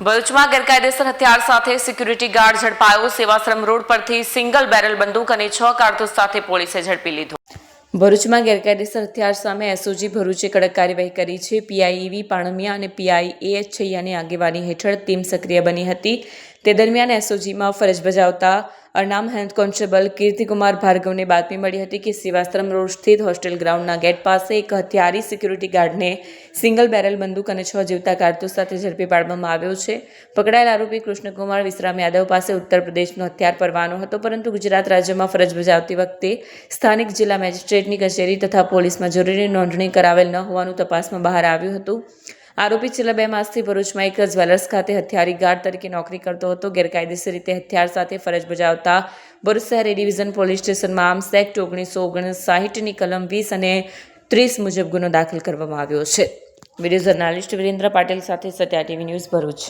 ભરૂચમાં ગેરકાયદેસર હથિયાર સાથે સિક્યુરિટી ગાર્ડ ઝડપાયો. સેવાશ્રમ રોડ પરથી સિંગલ બેરલ બંદૂક અને છ કારતૂસ સાથે પોલીસે ઝડપી લીધો. ભરૂચમાં ગેરકાયદેસર હથિયાર સામે એસઓજી ભરૂચે કડક કાર્યવાહી કરી છે. પીઆઈવી પાણમિયા અને પીઆઈ એ આગેવાની હેઠળ ટીમ સક્રિય બની હતી. તે દરમિયાન એસઓજીમાં ફરજ બજાવતા અરનામ હેલ્થ કોન્સ્ટેબલ કીર્તિકુમાર ભાર્ગવને બાતમી મળી હતી કે સેવાશ્રમ રોડ સ્થિત હોસ્ટેલ ગ્રાઉન્ડના ગેટ પાસે એક હથિયારી સિક્યુરિટી ગાર્ડને સિંગલ બેરલ બંદૂક અને છ જીવતા કારતૂસ સાથે ઝડપી પાડવામાં આવ્યો છે. પકડાયેલ આરોપી કૃષ્ણકુમાર વિશ્રામ યાદવ પાસે ઉત્તર પ્રદેશનો હથિયાર પરવાનો હતો, પરંતુ ગુજરાત રાજ્યમાં ફરજ બજાવતી વખતે સ્થાનિક જિલ્લા મેજિસ્ટ્રેટની કચેરી તથા પોલીસમાં જરૂરી નોંધણી કરાવેલ ન હોવાનું તપાસમાં બહાર આવ્યું હતું. આરોપી છેલ્લા બે માસથી ભરૂચમાં એક જ્વેલર્સ ખાતે હથિયારી ગાર્ડ તરીકે નોકરી કરતો હતો. ગેરકાયદેસર રીતે હથિયાર સાથે ફરજ બજાવતા ભરૂચ શહેર ડિવિઝન પોલીસ સ્ટેશનમાં આર્મ્સ એક્ટ ઓગણીસો ઓગણસાઠની કલમ વીસ અને ત્રીસ મુજબ ગુનો દાખલ કરવામાં આવ્યો છે. વીડિયો જર્નાલિસ્ટ વિરેન્દ્ર પાટીલ સાથે સત્યા ટીવી ન્યૂઝ ભરૂચ.